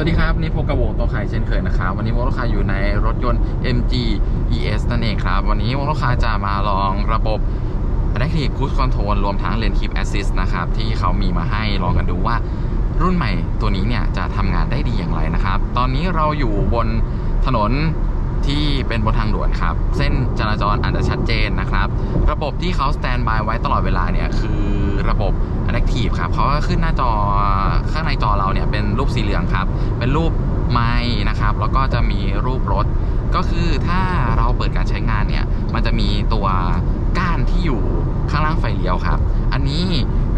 สวัสดีครับ นี่พบกับวงโตไข่เช่นเคยนะครับ วันนี้วงโตไข่อยู่ในรถยนต์ MG ES นั่นเองครับ วันนี้วงโตไข่จะมาลองระบบ Adaptive Cruise Control รวมทั้ง Lane Keep Assist นะครับ ที่เขามีมาให้ลองกันดูว่ารุ่นใหม่ตัวนี้เนี่ย จะทำงานได้ดีอย่างไรนะครับ ตอนนี้เราอยู่บนถนนที่เป็นบนทางด่วนครับ เส้นจราจรอาจจะชัดเจนนะครับ ระบบที่เขาสแตนบายไว้ตลอดเวลาเนี่ยคือ ระบบ Adaptive ครับเขาก็ขึ้นหน้าจอข้างในจอเราเนี่ยเป็นรูปสีเหลืองครับ เป็นรูปไม้นะครับ แล้วก็จะมีรูปรถ ก็คือถ้าเราเปิดการใช้งานเนี่ย มันจะมีตัวก้านที่อยู่ข้างล่างไฟเลี้ยวครับ อันนี้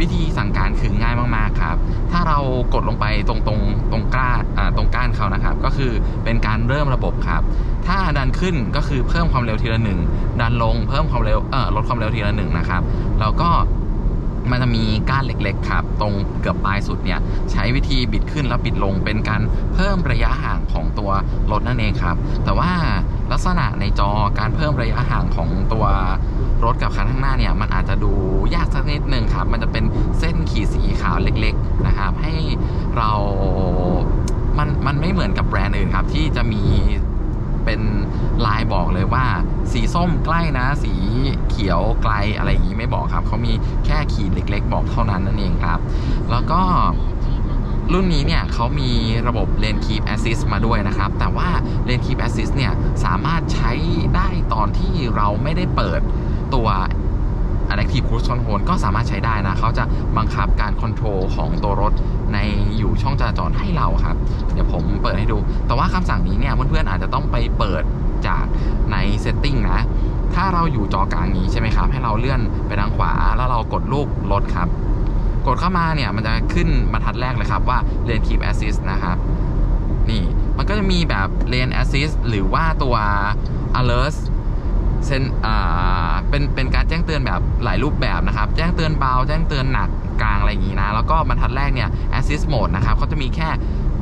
วิธีสั่งการคือง่ายมากๆครับ ถ้าเรากดลงไปตรงตรงตรงก้านตรงก้านเขานะครับ ก็คือเป็นการเริ่มระบบครับ ถ้าดันขึ้นก็คือเพิ่มความเร็วทีละหนึ่งดันลงเพิ่มความเร็วเออลดความเร็วทีละหนึ่งนะครับ แล้วก็ มันจะมีก้านเล็กๆครับ ตรงเกือบปลายสุดเนี่ยใช้วิธีบิดขึ้นแล้วบิดลงเป็นการเพิ่มระยะห่างของตัวรถนั่นเองครับ แต่ว่าลักษณะในจอการเพิ่มระยะห่างของตัวรถกับคันข้างหน้าเนี่ยมันอาจจะดูยากสักนิดนึงครับ มันจะเป็นเส้นขีดสีขาวเล็กๆนะครับให้เรามันมันไม่เหมือนกับแบรนด์อื่นครับที่จะมี เป็นลายบอกเลยว่า สีส้มใกล้นะ สีเขียวไกลอะไรอย่างนี้ไม่บอกครับ เขามีแค่ขีดเล็ก ๆ บอกเท่านั้นนั่นเองครับ แล้วก็รุ่นนี้เนี่ยเขามีระบบ Lane Keep Assist มาด้วยนะครับ แต่ว่า Lane Keep Assist เนี่ย สามารถใช้ได้ตอนที่เราไม่ได้เปิดตัว Adaptive Cruise Control ก็สามารถใช้ได้นะ เขาจะบังคับการคอนโทรลของตัวรถ ในอยู่ช่องจราจรให้เราครับ เดี๋ยวผมเปิดให้ดู แต่ว่าคำสั่งนี้เนี่ยเพื่อนๆอาจจะต้องไปเปิดจากใน Setting นะ ถ้าเราอยู่จอกลางนี้ใช่ไหมครับ ให้เราเลื่อนไปทางขวา แล้วเรากดรูปรถครับ กดเข้ามาเนี่ยมันจะขึ้นบรรทัดแรกเลยครับว่า Lane Keep Assist นะครับ นี่มันก็จะมีแบบ Lane Assist หรือว่าตัว Alert เซนอ่าเป็นเป็นการแจ้งเตือนแบบหลายรูปแบบนะครับ แจ้งเตือนเบา แจ้งเตือนหนัก กลางอะไรอย่างนี้นะ แล้วก็บรรทัดแรกเนี่ย Assist Mode นะครับเขาจะมีแค่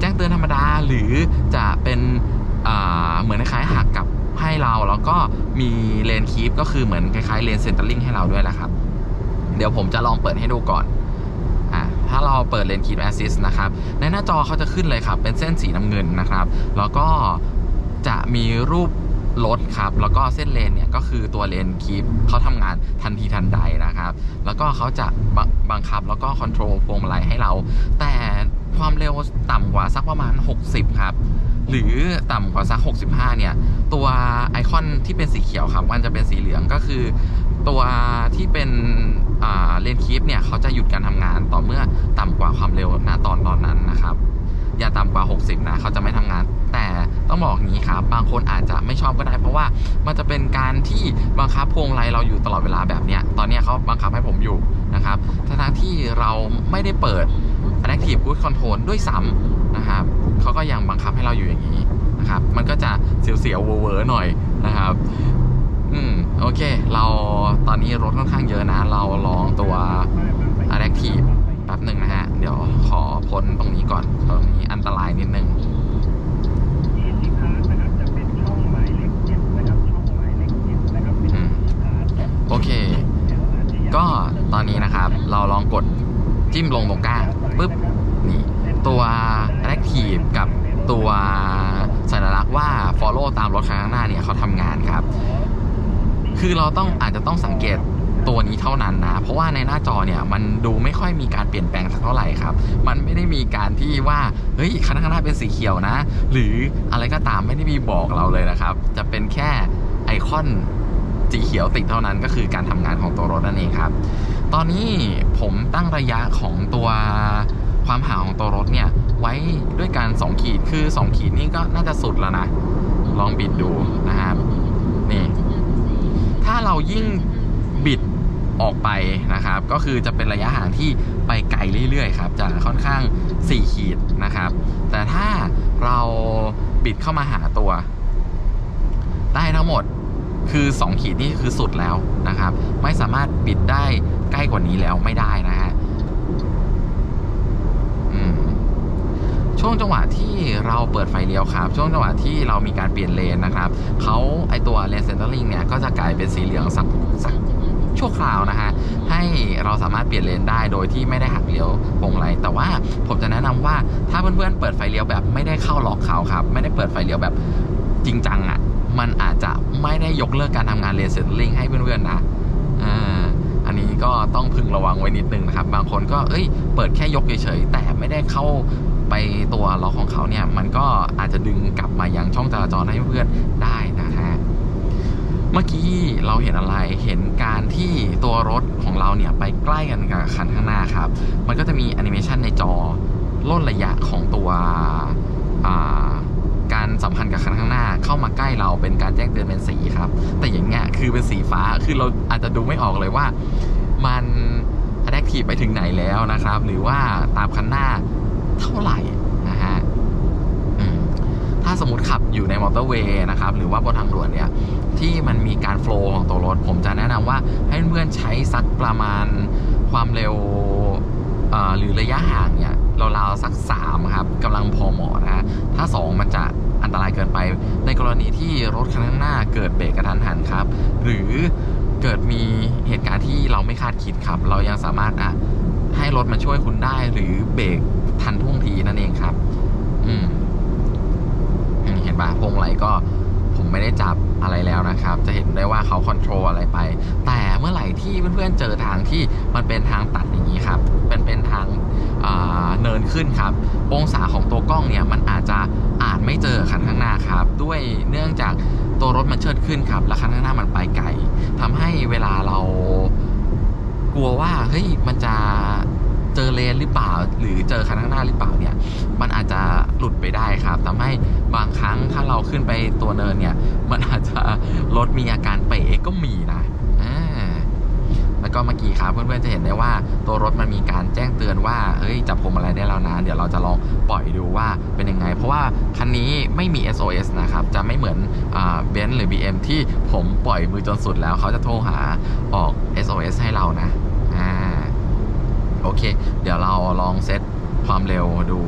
แจ้งเตือนธรรมดาหรือจะเป็นเหมือนคล้ายๆหักกับให้เรา แล้วก็มี Lane Keep ก็คือเหมือนคล้ายๆ Lane Centering ให้เราด้วยแหละครับ เดี๋ยวผมจะลองเปิดให้ดูก่อนอะถ้าเราเปิด Lane Keep Assist นะครับ ในหน้าจอเขาจะขึ้นเลยครับ เป็นเส้นสีน้ำเงินนะครับ แล้วก็จะมีรูป รถครับ แล้วก็เส้นเลนเนี่ยก็คือตัวเลนคีปเขาทำงานทันทีทันใดนะครับ แล้วก็เขาจะบังบังคับแล้วก็คอนโทรลพวงมาลัยให้เรา แต่ความเร็วต่ำกว่าสักประมาณ 60 ครับ หรือต่ำกว่าสัก 65 เนี่ย ตัวไอคอนที่เป็นสีเขียวครับมันจะเป็นสีเหลืองก็คือตัวที่เป็นเลนคีปเนี่ยเขาจะหยุดการทำงานต่อเมื่อต่ำกว่าความเร็วณตอนตอนนั้นนะครับ อย่าต่ำกว่า 60 นะเขาจะไม่ทำงาน แต่ต้องบอกอย่างนี้ครับ บางคนอาจจะไม่ชอบก็ได้ เพราะว่ามันจะเป็นการที่บังคับพวงมาลัยเราอยู่ตลอดเวลาแบบเนี้ยตอนเนี้ยเขาบังคับให้ผมอยู่นะครับทั้งที่เราไม่ได้เปิด Adaptive Cruise Control ด้วยซ้ำนะครับเขาก็ยังบังคับให้เราอยู่อย่างนี้นะครับ มันก็จะเสียวๆเวอร์หน่อยนะครับอืมโอเค เราตอนนี้รถค่อนข้างเยอะนะ เราลองตัว Adaptive แป๊บหนึ่งนะฮะ เดี๋ยวขอพ้นตรงนี้ก่อน ตรงนี้อันตรายนิดนึง อืม โอเค ก็ตอนนี้นะครับ เราลองกดจิ้มลงตรงกลางปุ๊บ นี่ ตัว Active กับตัวสัญลักษณ์ว่า follow ตามรถคันข้างหน้าเนี่ยเขาทำงานครับ คือเราต้องอาจจะต้องสังเกตตัวนี้เท่านั้นนะ เพราะว่าในหน้าจอเนี่ยมันดูไม่ค่อยมีการเปลี่ยนแปลงสักเท่าไหร่ครับ มันไม่ได้มีการที่ว่าเฮ้ยคันข้างหน้าเป็นสีเขียวนะ หรืออะไรก็ตามไม่ได้มีบอกเราเลยนะครับ จะเป็นแค่ไอคอนสีเขียวติดเท่านั้นก็คือการทำงานของตัวรถนั่นเองครับ ตอนนี้ผมตั้งระยะของตัวความห่างของตัวรถเนี่ยไว้ด้วยการ2ขีดคือ 2 ขีดนี่ก็น่าจะสุดแล้วนะ ลองบิดดูนะครับ เรายิ่งบิดออกไปนะครับ ก็คือจะเป็นระยะห่างที่ไปไกลเรื่อยๆครับจะค่อนข้าง 4 ขีดนะครับ แต่ถ้าเราบิดเข้ามาหาตัว ได้ทั้งหมดคือ 2 ขีดนี่คือสุดแล้วนะครับ ไม่สามารถบิดได้ใกล้กว่านี้แล้วไม่ได้นะฮะอืม ช่วงจังหวะที่เราเปิดไฟเลี้ยวครับ ช่วงจังหวะที่เรามีการเปลี่ยนเลนนะครับเขาไอตัวเลนเซนเตอร์ลิงเนี่ยก็จะกลายเป็นสีเหลืองสักสักชั่วคราวนะฮะให้เราสามารถเปลี่ยนเลนได้โดยที่ไม่ได้หักเลี้ยวพวงมายแต่ว่าผมจะแนะนำว่าถ้าเพื่อนๆเปิดไฟเลี้ยวแบบไม่ได้เข้าหลอกเขาครับ ไม่ได้เปิดไฟเลี้ยวแบบจริงจังอะ่ะมันอาจจะไม่ได้ยกเลิกการทำงานเลนเซนเตอร์ลิงให้เพื่อนๆนะอ่าอันนี้ก็ต้องพึงระวังไว้นิดนึงนะครับ บางคนก็เอ้ย เปิดแค่ยกเฉยๆแต่ไม่ได้เข้า ไปตัวล็อกของเขาเนี่ย มันก็อาจจะดึงกลับมายังช่องจราจรให้เพื่อนได้นะฮะเมื่อกี้เราเห็นอะไร เห็นการที่ตัวรถของเราเนี่ยไปใกล้กันกับคันข้างหน้าครับ มันก็จะมีแอนิเมชันในจอล่นระยะของตัวการสัมพันธ์กับคันข้างหน้า เข้ามาใกล้เราเป็นการแจ้งเตือนเป็นสีครับ แต่อย่างเงี้ยคือเป็นสีฟ้า คือเราอาจจะดูไม่ออกเลยว่ามันแอคทีฟไปถึงไหนแล้วนะครับ หรือว่าตามคันหน้า เท่าไหร่นะฮะถ้าสมมติขับอยู่ในมอเตอร์เวย์นะครับ หรือว่าบนทางด่วนเนี่ย ที่มันมีการโฟล์ของตัวรถ ผมจะแนะนำว่าให้เพื่อนใช้สักประมาณความเร็วหรือระยะห่างเนี่ยราวๆสัก 3 ครับกำลังพอเหมาะนะฮะถ้า 2 มันจะอันตรายเกินไป ในกรณีที่รถคันข้างหน้าเกิดเบรกกระทันหันครับ หรือเกิดมีเหตุการณ์ที่เราไม่คาดคิดครับ เรายังสามารถอะให้รถมาช่วยคุณได้หรือเบรก ทันท่วงทีนั่นเองครับ อืมอืมเห็นปะพวงมาลัยก็ผมไม่ได้จับอะไรแล้วนะครับ จะเห็นได้ว่าเขาคอนโทรลอะไรไป แต่เมื่อไหร่ที่เพื่อนๆเจอทางที่มันเป็นทางตัดอย่างนี้ครับเป็นเป็นทางเนินขึ้นครับ องศาของตัวกล้องเนี่ยมันอาจจะอ่านไม่เจอคันข้างหน้าครับ ด้วยเนื่องจากตัวรถมันเชิดขึ้นครับ และคันข้างหน้ามันไปไกลทำให้เวลาเรากลัวว่าเฮ้ยมันจะ เจอเลนหรือเปล่า หรือเจอคันข้างหน้าหรือเปล่าเนี่ย มันอาจจะหลุดไปได้ครับทำให้บางครั้งถ้าเราขึ้นไปตัวเนินเนี่ย มันอาจจะรถมีอาการเป๋ก็มีนะแล้วก็เมื่อกี้ครับเพื่อนๆจะเห็นได้ว่าตัวรถมันมีการแจ้งเตือนว่าเฮ้ยจับพวงมาลัยได้แล้วนะ เดี๋ยวเราจะลองปล่อยดูว่าเป็นยังไง เพราะว่าคันนี้ไม่มี SOS นะครับ จะไม่เหมือนเบนซ์หรือ BM ที่ผมปล่อยมือจนสุดแล้วเขาจะโทรหาออก SOS ให้เรานะ โอเค เดี๋ยวเราลองเซตความเร็วดู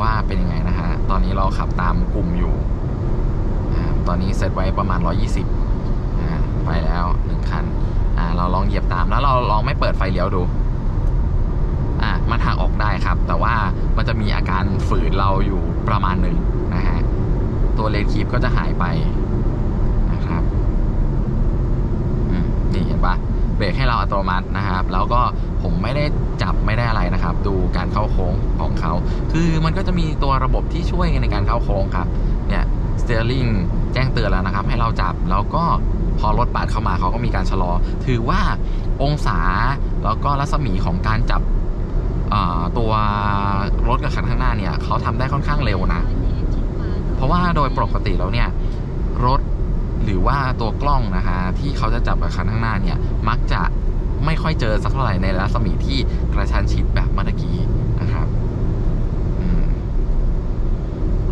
ว่าเป็นยังไงนะฮะ ตอนนี้เราขับตามกลุ่มอยู่ ตอนนี้เซตไว้ประมาณ 120 ไปแล้วหนึ่งคัน เราลองเหยียบตามแล้วเราลองไม่เปิดไฟเลี้ยวดูอ่ามันหักออกได้ครับ แต่ว่ามันจะมีอาการฝืนเราอยู่ประมาณหนึ่งนะฮะ ตัวเลนคีปก็จะหายไปนะครับนี่เห็นปะ เบรกให้เราอัตโนมัตินะครับ แล้วก็ผมไม่ได้จับไม่ได้อะไรนะครับ ดูการเข้าโค้งของเขา คือมันก็จะมีตัวระบบที่ช่วยในการเข้าโค้งครับ เนี่ยสเตอร์ลิงแจ้งเตือนแล้วนะครับ ให้เราจับแล้วก็พอรถปาดเข้ามาเขาก็มีการชะลอ ถือว่าองศาแล้วก็รัศมีของการจับตัวรถกับคันข้างหน้าเนี่ยเขาทำได้ค่อนข้างเร็วนะ เพราะว่าโดยปกติแล้วเนี่ย รถ หรือว่าตัวกล้องนะฮะที่เขาจะจับกับคันข้างหน้าเนี่ยมักจะไม่ค่อยเจอสักเท่าไหร่ในรัศมีที่กระชันชิดแบบเมื่อกี้นะครับอืม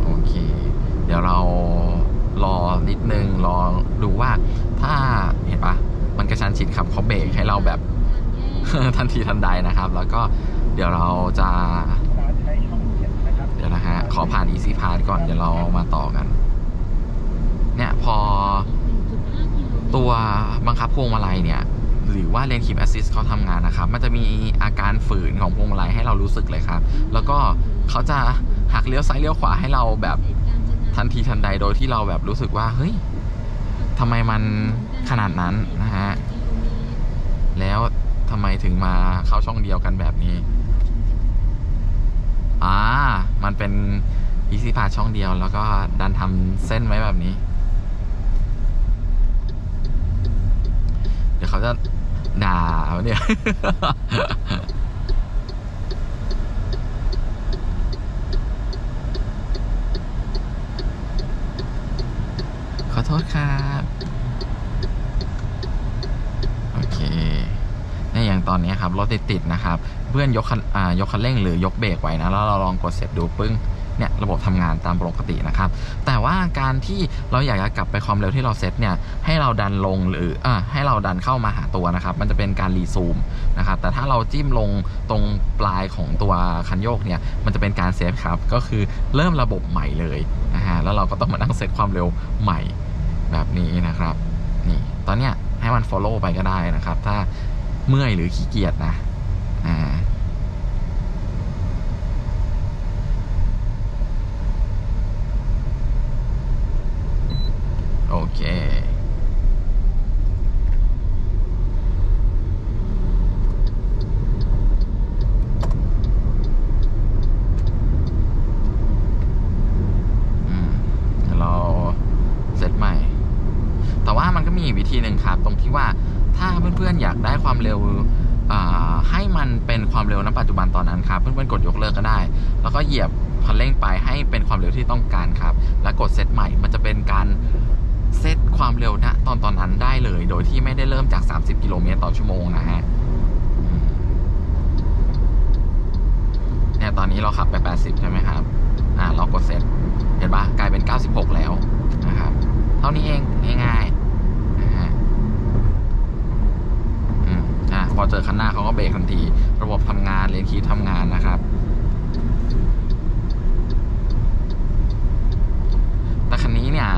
โอเค เดี๋ยวเรารอนิดนึงรอดูว่าถ้าเห็นปะมันกระชันชิดครับเขาเบรกให้เราแบบทันทีทันใดนะครับ แล้วก็เดี๋ยวเราจะ เดี๋ยวนะฮะ ขอผ่าน Easy Pass ก่อน เดี๋ยวเรามาต่อกัน เนี่ยพอตัวบังคับพวงมาลัยเนี่ย หรือว่าเลนคี p แอสซิสเขาทำงานนะครับ มันจะมีอาการฝืนของพวงมาลัยให้เรารู้สึกเลยครับ แล้วก็เขาจะหักเลี้ยวซ้ายเลี้ยวขวาให้เราแบบทันทีทันใดโดยที่เราแบบรู้สึกว่าเฮ้ยทำไมมันขนาดนั้นนะฮะ แล้วทำไมถึงมาเข้าช่องเดียวกันแบบนี้ อ่า มันเป็น Easy Pass ช่องเดียวแล้วก็ดันทำเส้นไว้แบบนี้ ดี๋ยวเขาจะด่าเนี่ยขอโทษครับโอเคเนี่ยอย่างตอนนี้ครับรถติดๆนะครับ เพื่อนยกคันอ่ายกคันเร่งหรือยกเบรกไว้นะแล้วเราลองกดเสร็จดูปึ้ง เนี่ยระบบทำงานตามปกตินะครับ แต่ว่าการที่เราอยากจะกลับไปความเร็วที่เราเซตเนี่ยให้เราดันลงหรืออ่าให้เราดันเข้ามาหาตัวนะครับ มันจะเป็นการรีซูมนะครับแต่ถ้าเราจิ้มลงตรงปลายของตัวคันโยกเนี่ยมันจะเป็นการเซฟครับก็คือเริ่มระบบใหม่เลยนะฮะแล้วเราก็ต้องมานั่งเซตความเร็วใหม่แบบนี้นะครับนี่ตอนเนี้ยให้มัน follow ไปก็ได้นะครับ ถ้าเมื่อยหรือขี้เกียจนะอ่า โอเค อืมเดี๋ยวเราเซตใหม่ แต่ว่ามันก็มีอีกวิธีหนึ่งครับ ตรงที่ว่าถ้าเพื่อนๆอยากได้ความเร็วอ่าให้มันเป็นความเร็วณปัจจุบันตอนนั้นครับ เพื่อนๆกดยกเลิกก็ได้ แล้วก็ เหยียบคันเร่งไปให้เป็นความเร็วที่ต้องการครับ แล้วกดเซตใหม่มันจะเป็นการเซตความเร็วณตอนตอนนั้นได้เลย โดยที่ไม่ได้เริ่มจาก 30 กิโลเมตรต่อชั่วโมงนะฮะเนี่ยตอนนี้เราขับไป 80 ใช่ไหมครับ อ่าเรากดเซตเห็นปะกลายเป็น 96 แล้วนะครับ เท่านี้เองง่ายๆนะฮะอืมอะพอเจอคันหน้าเขาก็เบรกทันที ระบบทำงานเลนคีทำงานนะครับ แต่คันนี้เนี่ย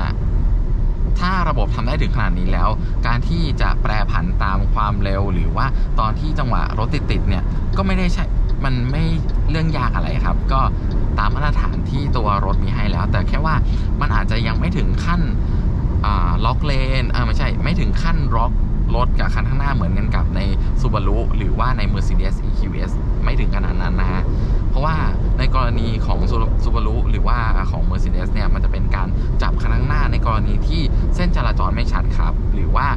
ถ้าระบบทำได้ ถึงขนาดนี้แล้ว การที่จะแปรผันตามความเร็ว หรือว่าตอนที่จังหวะรถติดๆเนี่ยก็ไม่ได้ใช่มันไม่เรื่องยากอะไรครับ ก็ตามมาตรฐานที่ตัวรถมีให้แล้ว แต่แค่ว่ามันอาจจะยังไม่ถึงขั้นล็อกเลนอ่าไม่ใช่ไม่ถึงขั้นล็อกรถกับคันข้างหน้าเหมือนกันกับใน Subaru หรือว่าใน Mercedes EQS ไม่ถึงขนาดนั้นนะฮะเพราะว่าในกรณี ไม่ชัดครับ หรือว่า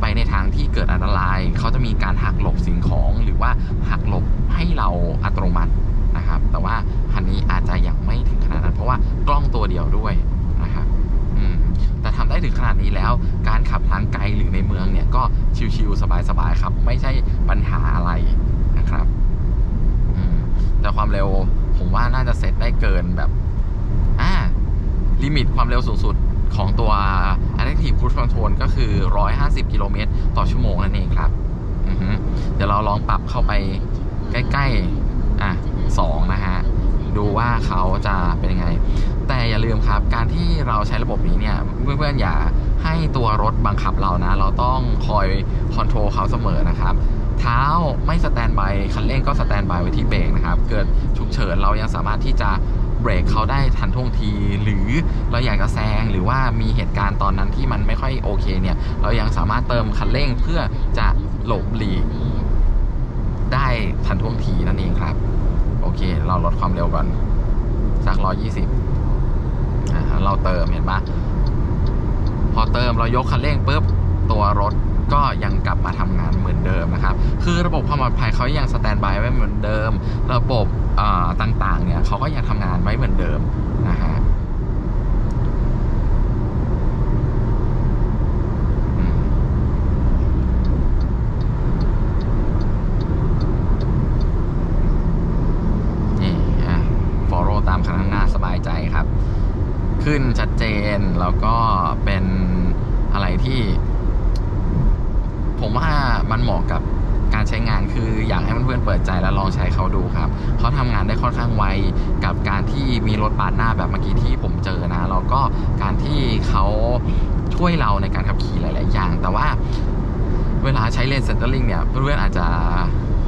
ไปในทางที่เกิดอันตรายเขาจะมีการหักหลบสิ่งของ หรือว่าหักหลบให้เราอัตโนมัตินะครับ แต่ว่าคันนี้อาจจะยังไม่ถึงขนาดนั้น เพราะว่ากล้องตัวเดียวด้วยนะครับแต่ทำได้ถึงขนาดนี้แล้ว การขับทางไกลหรือในเมืองเนี่ยก็ชิวๆสบายๆครับ ไม่ใช่ปัญหาอะไรนะครับแต่ความเร็วผมว่าน่าจะเซตได้เกินแบบอ่าลิมิตความเร็วสูงสุด ของตัว Adaptive Cruise Control ก็คือ 150 กิโลเมตรต่อชั่วโมงนั่นเองครับ เดี๋ยวเราลองปรับเข้าไปใกล้ๆ อะสองนะฮะ ดูว่าเขาจะเป็นยังไง แต่อย่าลืมครับ การที่เราใช้ระบบนี้เนี่ย เพื่อนๆ อย่าให้ตัวรถบังคับเรานะ เราต้องคอยคอนโทรลเขาเสมอนะครับ เท้าไม่สแตนบายคันเร่งก็สแตนบายไว้ที่เบรกนะครับ เกิดฉุกเฉินเรายังสามารถที่จะเบรกเขาได้ทันท่วงที หรือเราอยากจะแซงหรือว่ามีเหตุการณ์ตอนนั้นที่มันไม่ค่อยโอเคเนี่ย เรายังสามารถเติมคันเร่งเพื่อจะหลบหลีกได้ทันท่วงทีนั่นเองครับ โอเค เราลดความเร็วก่อนสักร้อยี่สิบเราเติมเห็นปะพอเติมเรายกคันเร่งปุ๊บตัวรถ ก็ยังกลับมาทำงานเหมือนเดิมนะครับ คือระบบความปลอดภัยเขายังสแตนบายไว้เหมือนเดิม ระบบต่างๆเนี่ยเขาก็ยังทำงานไว้เหมือนเดิมนะฮะอืมนี่อะ follow ตามคันข้างหน้าสบายใจครับ ขึ้นชัดเจนแล้วก็เป็นอะไรที่ ผมว่ามันเหมาะกับการใช้งานคืออยากให้เพื่อนๆเปิดใจแล้วลองใช้เขาดูครับ เขาทำงานได้ค่อนข้างไว กับการที่มีรถปาดหน้าแบบเมื่อกี้ที่ผมเจอนะแล้วก็การที่เขาช่วยเราในการขับขี่หลาย ๆ อย่าง แต่ว่าเวลาใช้เลนเซนเตอร์ลิงเนี่ย เพื่อนๆอาจจะ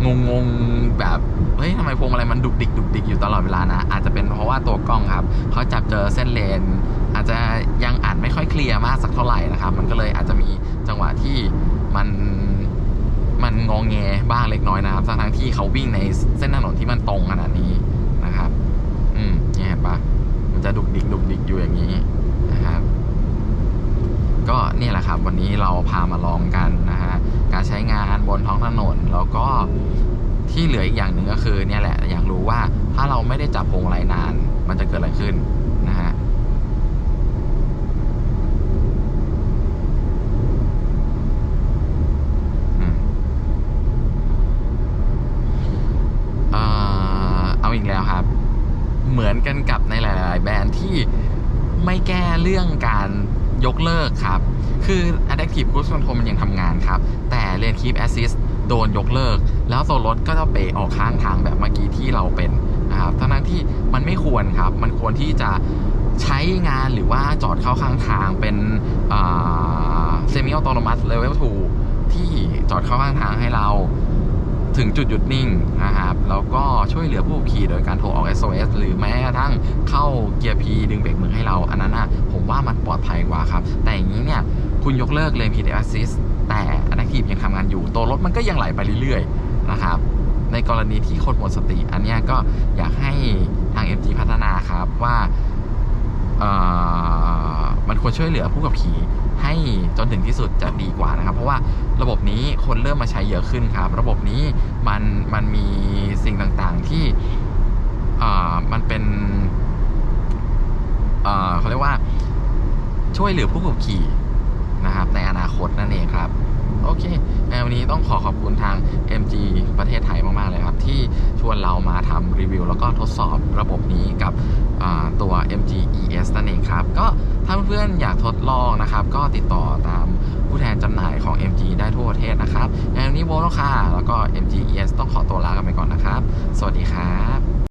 งงๆแบบเฮ้ยทำไมพวงมาลัยมันดุกดิกดุกดิกอยู่ตลอดเวลานะ อาจจะเป็นเพราะว่าตัวกล้องครับเขาจับเจอเส้นเลน อาจจะยังอ่านไม่ค่อยเคลียร์มากสักเท่าไหร่นะครับ มันก็เลยอาจจะมีจังหวะที่มันมันงองแงบ้างเล็กน้อยนะครับทั้งทั้งที่เขาวิ่งในเส้นถนนที่มันตรงขนาดนี้นะครับ อืมเนี่ยเห็นปะมันจะดุกดิกดุกดิกอยู่อย่างนี้นะครับ ก็เนี่ยแหละครับ วันนี้เรา พามาลองกันนะฮะการใช้งานบนท้องถนนแล้วก็ที่เหลืออีกอย่างหนึ่งก็คือเนี่ยแหละอยากรู้ว่าถ้าเราไม่ได้จับพวงมาลัยนาน มันจะเกิดอะไรขึ้นนะฮะเอาอีกแล้วครับ เหมือนกันกับในหลาย ๆ แบรนด์ที่ไม่แก้เรื่องการยกเลิกครับ คือ Adaptive Cruise Control มันยังทำงานครับ แต่ Lane Keep Assist โดนยกเลิก แล้วตัวรถก็จะเบรกออกข้างทางแบบเมื่อกี้ที่เราเป็นนะครับทั้งนั้นที่มันไม่ควรครับ มันควรที่จะใช้งานหรือว่าจอดเข้าข้างทางเป็น Semi Autonomous Level 2ที่จอดเข้าข้างทางให้เราถึงจุดหยุดนิ่งนะครับแล้วก็ช่วยเหลือผู้ขี่โดยการโทรออก SOS หรือแม้กระทั่งเข้าเกียร์ P ดึงเบรกมือให้เรา อันนั้นอะผมว่ามันปลอดภัยกว่าครับ แต่อย่างนี้เนี่ย คุณยกเลิกเลน P Assist แต่ Adaptive ยังทำงานอยู่ ตัวรถมันก็ยังไหลไปเรื่อยๆ นะครับ ในกรณีที่คนหมดสติ อันนี้ก็อยากให้ทาง MG พัฒนาครับว่ามันควรช่วยเหลือผู้ขับขี่ให้จนถึงที่สุดจะดีกว่านะครับ เพราะว่าระบบนี้คนเริ่มมาใช้เยอะขึ้นครับ ระบบนี้มันมันมีสิ่งต่างๆที่มันเป็นเขาเรียกว่าช่วยเหลือผู้ขับขี่ ในอนาคตนั่นเองครับ โอเคในวันนี้ต้องขอขอบคุณทาง MG ประเทศไทยมาก ๆ เลยครับ ที่ชวนเรามาทำรีวิว แล้วก็ทดสอบระบบนี้กับตัว MG ES นั่นเองครับ ก็ถ้าเพื่อนๆอยากทดลองนะครับ ก็ติดต่อตามผู้แทนจำหน่ายของ MG ได้ทั่วประเทศนะครับในวันนี้โบลค่ะแล้วก็ MG ES ต้องขอตัวลากันไปก่อนนะครับ สวัสดีครับ